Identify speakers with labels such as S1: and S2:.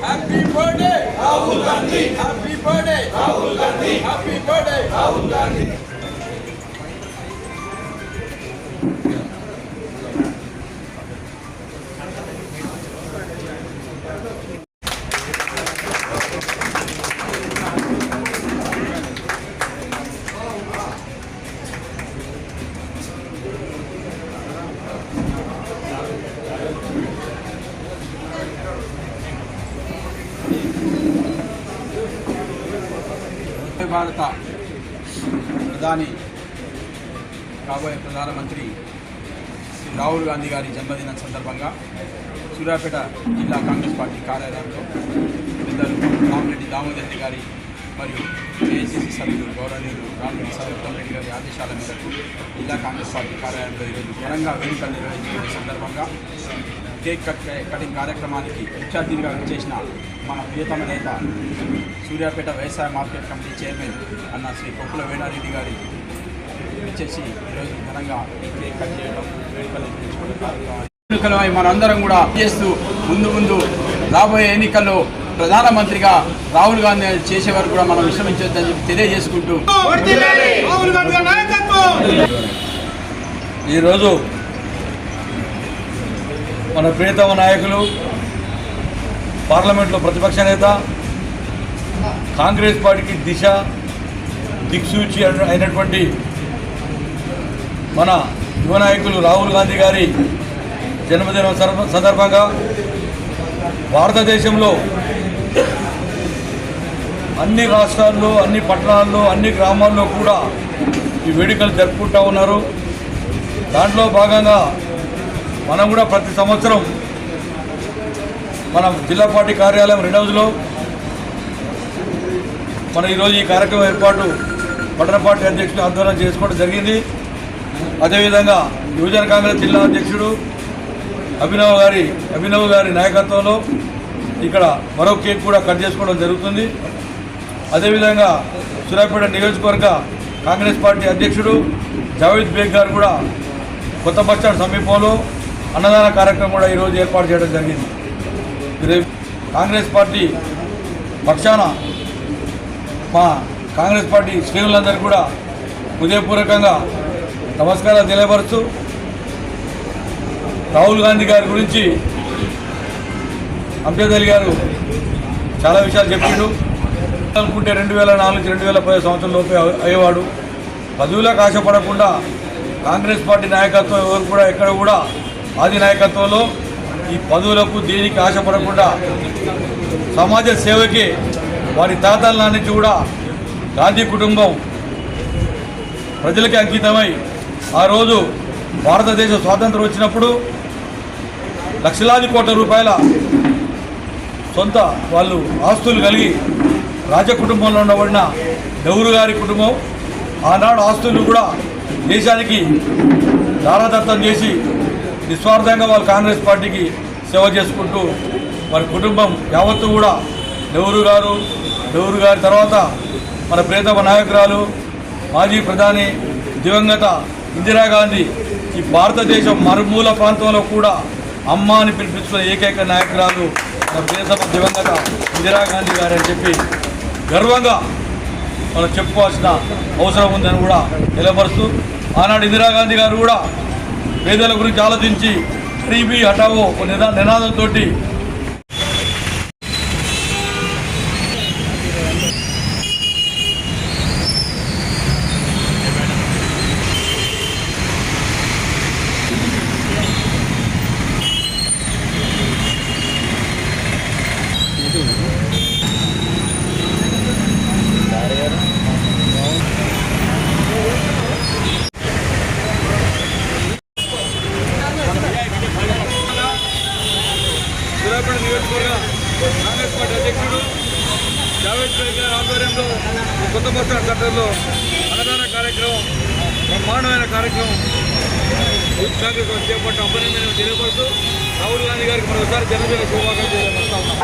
S1: Happy birthday Rahul Gandhi happy birthday Rahul Gandhi happy birthday Rahul Gandhi భారత ప్రధాని కాబోయే ప్రధానమంత్రి శ్రీ రాహుల్ గాంధీ గారి జన్మదినం సందర్భంగా సూర్యాపేట జిల్లా కాంగ్రెస్ పార్టీ కార్యాలయంలో పెద్దలు రామరెడ్డి దామోదర్ రెడ్డి గారి మరియు ఏఐసీసీ సభ్యులు గౌరవనీయులు రామరెడ్డి సభ్యులు రెడ్డి గారి ఆదేశాల మేరకు జిల్లా కాంగ్రెస్ పార్టీ కార్యాలయంలో ఈరోజు ఘనంగా వేడుకలు నిర్వహించిన సందర్భంగా కేక్ కట్ కటింగ్ కార్యక్రమానికి ముఖ్య అతిథిగా చేసిన మన ప్రియతమ నేత సూర్యాపేట వ్యవసాయ మార్కెట్ కమిటీ చైర్మన్ అన్న శ్రీ కొప్పుల వేణారెడ్డి గారి వచ్చేసి ఈరోజు ఘనంగా ఈ కేక్ కట్ చేయడం వేడుకలు కార్యక్రమం ఎన్నికలపై మనందరం కూడా చేస్తూ ముందు ముందు రాబోయే ఎన్నికల్లో ప్రధానమంత్రిగా రాహుల్ గాంధీ చేసే వరకు కూడా మనం విశ్రమించొద్దని చెప్పి తెలియజేసుకుంటూ
S2: ఈరోజు మన ప్రియతమ నాయకులు పార్లమెంట్లో ప్రతిపక్ష నేత కాంగ్రెస్ పార్టీకి దిశ దిక్సూచి అయినటువంటి మన యువ నాయకులు రాహుల్ గాంధీ గారి జన్మదినం సందర్భంగా భారతదేశంలో అన్ని రాష్ట్రాల్లో అన్ని పట్టణాల్లో అన్ని గ్రామాల్లో కూడా ఈ వేడుకలు జరుపుకుంటూ ఉన్నారు. దాంట్లో భాగంగా మనం కూడా ప్రతి సంవత్సరం మన జిల్లా పార్టీ కార్యాలయం రెండవదిలో మన ఈరోజు ఈ కార్యక్రమం ఏర్పాటు పట్టణ పార్టీ అధ్యక్షుడు ఆందోళన చేసుకోవడం జరిగింది. అదేవిధంగా యువజన కాంగ్రెస్ జిల్లా అధ్యక్షుడు అభినవ్ గారి అభినవ్ గారి నాయకత్వంలో ఇక్కడ మరో కేక్ కూడా కట్ చేసుకోవడం జరుగుతుంది. అదేవిధంగా సూర్యాపేట నియోజకవర్గ కాంగ్రెస్ పార్టీ అధ్యక్షుడు జావేద్ బేగ్ గారు కూడా కొత్త బస్టాండ్ సమీపంలో అన్నదాన కార్యక్రమం కూడా ఈరోజు ఏర్పాటు చేయడం జరిగింది. కాంగ్రెస్ పార్టీ పక్షాన మా కాంగ్రెస్ పార్టీ శ్రేణులందరూ కూడా హృదయపూర్వకంగా నమస్కారాలు తెలియపరుస్తూ రాహుల్ గాంధీ గారి గురించి అంబేద్ అలీ గారు చాలా విషయాలు చెప్పిండు. అనుకుంటే రెండు వేల నాలుగు రెండు వేల పది సంవత్సరం లోపే అయ్యేవాడు. పదవులకు ఆశపడకుండా కాంగ్రెస్ పార్టీ నాయకత్వం ఎవరు కూడా ఎక్కడ కూడా అధినాయకత్వంలో ఈ పదవులకు దేనికి ఆశపడకుండా సమాజ సేవకి వారి తాతల నుంచి కూడా గాంధీ కుటుంబం ప్రజలకి అంకితమై ఆ రోజు భారతదేశ స్వాతంత్రం వచ్చినప్పుడు లక్షలాది కోట్ల రూపాయల సొంత వాళ్ళు ఆస్తులు కలిగి రాజకుటుంబంలో ఉండబడిన నెహ్రూ గారి కుటుంబం. ఆనాడు ఆస్తులు కూడా దేశానికి దారాదత్తం చేసి నిస్వార్థంగా వాళ్ళు కాంగ్రెస్ పార్టీకి సేవ చేసుకుంటూ వారి కుటుంబం యావత్తు కూడా నెహ్రూ గారు నెహ్రూ గారి తర్వాత మన ప్రియతమ నాయకురాలు మాజీ ప్రధాని దివంగత ఇందిరాగాంధీ ఈ భారతదేశం మరుమూల ప్రాంతంలో కూడా అమ్మ అని పిలిపించుకున్న ఏకైక నాయకురాలు మన ప్రియతమ దివంగత ఇందిరాగాంధీ గారు అని చెప్పి గర్వంగా మనం చెప్పుకోవాల్సిన అవసరం ఉందని కూడా నిలబరుస్తూ ఆనాడు ఇందిరాగాంధీ గారు కూడా పేదల గురించి ఆలోచించి టీబీ హఠావో ఒక నినా నినాదంతో సూర్యాపేట నియోజకవర్గ కాంగ్రెస్ పార్టీ అధ్యక్షుడు జావేద్ బేగ్ గారి ఆధ్వర్యంలో కొత్త బస్ స్టాండ్ సెంటర్లో అన్నదాన కార్యక్రమం బ్రహ్మాండమైన కార్యక్రమం యూత్ కాంగ్రెస్ వాళ్ళు చేపట్టిన అభినందనలు తెలియపడుతూ రాహుల్ గాంధీ గారికి మరోసారి జన్మదిన శుభాకాంక్షలు తెలియపరుస్తా ఉన్నాం